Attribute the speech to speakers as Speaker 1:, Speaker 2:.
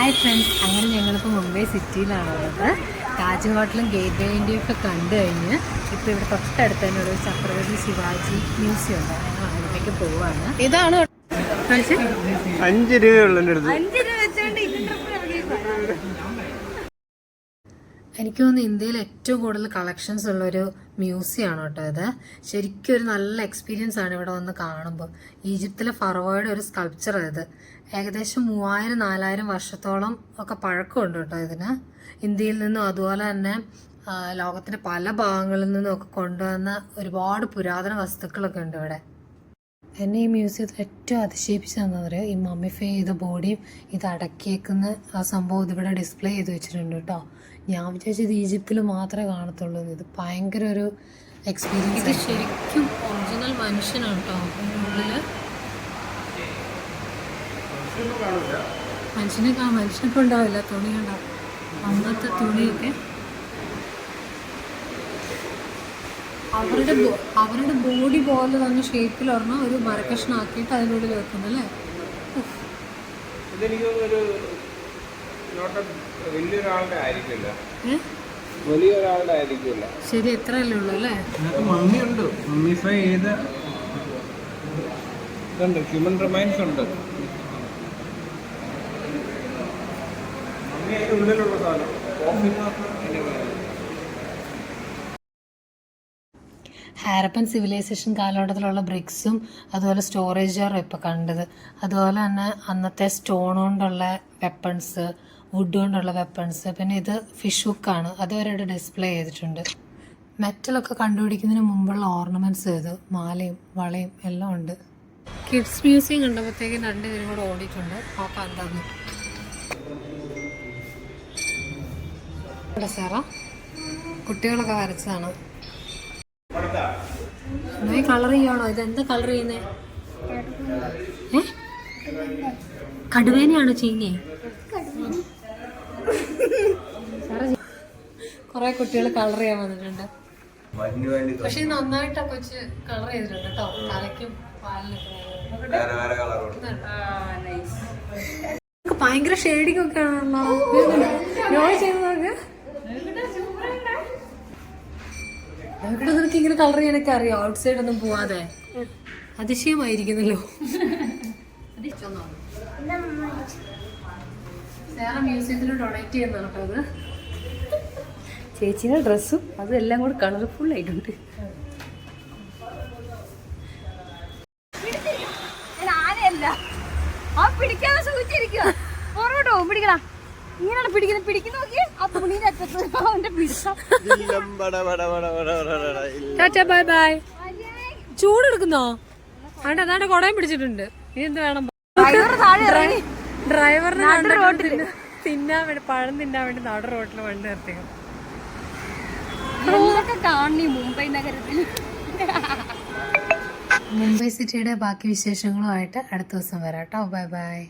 Speaker 1: Hi friends അങ്ങനെ ഞങ്ങളിപ്പോൾ മുംബൈ സിറ്റിയിലാണ് ഉള്ളത് താജ് ഹോട്ടലും ഗേറ്റ് വേ ഇന്ത്യയും ഒക്കെ കണ്ടു കഴിഞ്ഞ് ഇപ്പോൾ ഇവിടെ തൊട്ടടുത്ത് തന്നെ ഒരു ഛത്രപതി ശിവാജി മ്യൂസിയം ഉണ്ട്. ഞങ്ങൾ അതിലേക്ക് പോവാണ്.
Speaker 2: ഇതാണ്?
Speaker 3: അഞ്ച് രൂപ എന്റെ അടുത്ത്
Speaker 1: എനിക്ക് തോന്നുന്നു ഇന്ത്യയിൽ ഏറ്റവും കൂടുതൽ കളക്ഷൻസ് ഉള്ളൊരു മ്യൂസിയം ആണ് കേട്ടോ ഇത്. ശരിക്കും ഒരു നല്ല എക്സ്പീരിയൻസ് ആണ് ഇവിടെ വന്ന് കാണുമ്പോൾ ഈജിപ്തിലെ ഫറവോയുടെ ഒരു സ്കൾപ്ചർ ഇത്. ഏകദേശം മൂവായിരം നാലായിരം വർഷത്തോളം ഒക്കെ പഴക്കമുണ്ട് കേട്ടോ ഇതിന്. ഇന്ത്യയിൽ നിന്നും അതുപോലെ തന്നെ ലോകത്തിന്റെ പല ഭാഗങ്ങളിൽ നിന്നും ഒക്കെ കൊണ്ടുവന്ന ഒരുപാട് പുരാതന വസ്തുക്കളൊക്കെ ഉണ്ട് ഇവിടെ. എന്നെ ഈ മ്യൂസിയത്തിൽ ഏറ്റവും അതിശയിപ്പിച്ചതെന്ന് പറയുക ഈ മമ്മിഫൈ ചെയ്ത ബോഡിയും ഇത് അടക്കിയേക്കുന്ന ആ സംഭവം ഇതിവിടെ ഡിസ്പ്ലേ ചെയ്ത് വെച്ചിട്ടുണ്ട് കേട്ടോ. ഞാൻ വിചാരിച്ചത് ഈജിപ്തിൽ മാത്രമേ കാണത്തുള്ളൂ ഇത് ഭയങ്കര ഒരു എക്സ്പീരിയൻസ് ഇത് ശരിക്കും ഒറിജിനൽ മനുഷ്യനാണ് കേട്ടോ. മനുഷ്യനെ കാണാം മനുഷ്യനൊക്കെ ഉണ്ടാവില്ല തുണി കണ്ടോ? അന്നത്തെ തുണിയൊക്കെ അവരുടെ അവരുടെ ബോഡി പോലെ തന്നെ ഷേപ്പിൽ ഒരെണ്ണം ഒരു മരക്കഷ്ണം ആക്കിയിട്ട് അതിനുള്ളിൽ വെക്കുന്നല്ലേ ശരി എത്രയല്ലേ ഉള്ളൂ അല്ലേ?
Speaker 3: മമ്മി ഉണ്ട് മമ്മിഫൈ ചെയ്ത ഇതുണ്ട് ഹ്യൂമൻ റിമൈൻസ് ഉണ്ട്. മമ്മി അതിന്റെ ഉള്ളിലുള്ള സാധനം.
Speaker 1: ഹാരപ്പൻ സിവിലൈസേഷൻ കാലഘട്ടത്തിലുള്ള ബ്രിക്സും അതുപോലെ സ്റ്റോറേജും ഇപ്പോൾ കണ്ടത്. അതുപോലെ തന്നെ അന്നത്തെ സ്റ്റോൺ കൊണ്ടുള്ള വെപ്പൺസ് വുഡ് കൊണ്ടുള്ള വെപ്പൺസ് പിന്നെ ഇത് ഫിഷ് ഹുക്കാണ് അതുവരെ ഡിസ്പ്ലേ ചെയ്തിട്ടുണ്ട്. മെറ്റലൊക്കെ കണ്ടുപിടിക്കുന്നതിന് മുമ്പുള്ള ഓർണമെന്റ്സ് ഇത് മാലയും വളയും എല്ലാം ഉണ്ട്. കിഡ്സ് മ്യൂസിയം കണ്ടപ്പോഴത്തേക്കും രണ്ടുപേരും കൂടെ ഓടിയിട്ടുണ്ട്. നോക്കാം എന്താന്ന് സാറാ. കുട്ടികളൊക്കെ വരച്ചതാണ്. ഈ കളർ ചെയ്യണോ ഇത് എന്താ കളർ ചെയ്യുന്നേ? ഏ? കടുവേനെയാണോ ചെയ്യുന്നേ? കുറെ കുട്ടികൾ കളർ ചെയ്യാൻ വന്നിട്ടുണ്ട്. പക്ഷെ നന്നായിട്ട് കൊച്ച് കളർ ചെയ്തിട്ടുണ്ട് കേട്ടോ. തലയ്ക്കും പാലിനൊക്കെ ഭയങ്കര ഷെയ്ഡിങ് ഒക്കെ ആണല്ലോ. ചെയ്ത് നോക്ക് ഇവിടെ നിനക്ക് ഇങ്ങനെ കളർ ചെയ്യാനൊക്കെ അറിയോ? ഔട്ട് സൈഡ് ഒന്നും പോവാതെ. അതിശയമായിരിക്കുന്നല്ലോ. മ്യൂസിയത്തിന് ഡൊണേറ്റ് ചെയ്യുന്നതാണ് കേട്ടോ അത്?
Speaker 2: ചേച്ചിയുടെ ഡ്രസ്സും അതെല്ലാം കൂടെ കളർഫുൾ ആയിട്ടുണ്ട്.
Speaker 4: പിടിക്കാതെ സൂചിച്ചിരിക്കുക പുറകോട്ടോ പിടിക്കണ ഇങ്ങനെയാണ് പിടിക്കുന്നത്. പിടിക്കുന്നു നോക്കി
Speaker 1: ടാറ്റാ ബൈ ബൈ. ചൂടെടുക്കുന്നോ? അവിടെ അതാണ്ട് കൊടയും പിടിച്ചിട്ടുണ്ട്. ഇനി എന്ത് വേണം? ഡ്രൈവറിന് കണ്ടിട്ട് തിന്നാൻ വേണ്ടി പഴം തിന്നാൻ വേണ്ടി നട റോട്ടിൽ വണ്ടി നിർത്തി
Speaker 4: എന്തൊക്കെ കാണി മുംബൈ നഗരത്തിൽ.
Speaker 1: മുംബൈ സിറ്റിയുടെ ബാക്കി വിശേഷങ്ങളുമായിട്ട് അടുത്ത ദിവസം വരാം കേട്ടോ. Bye bye.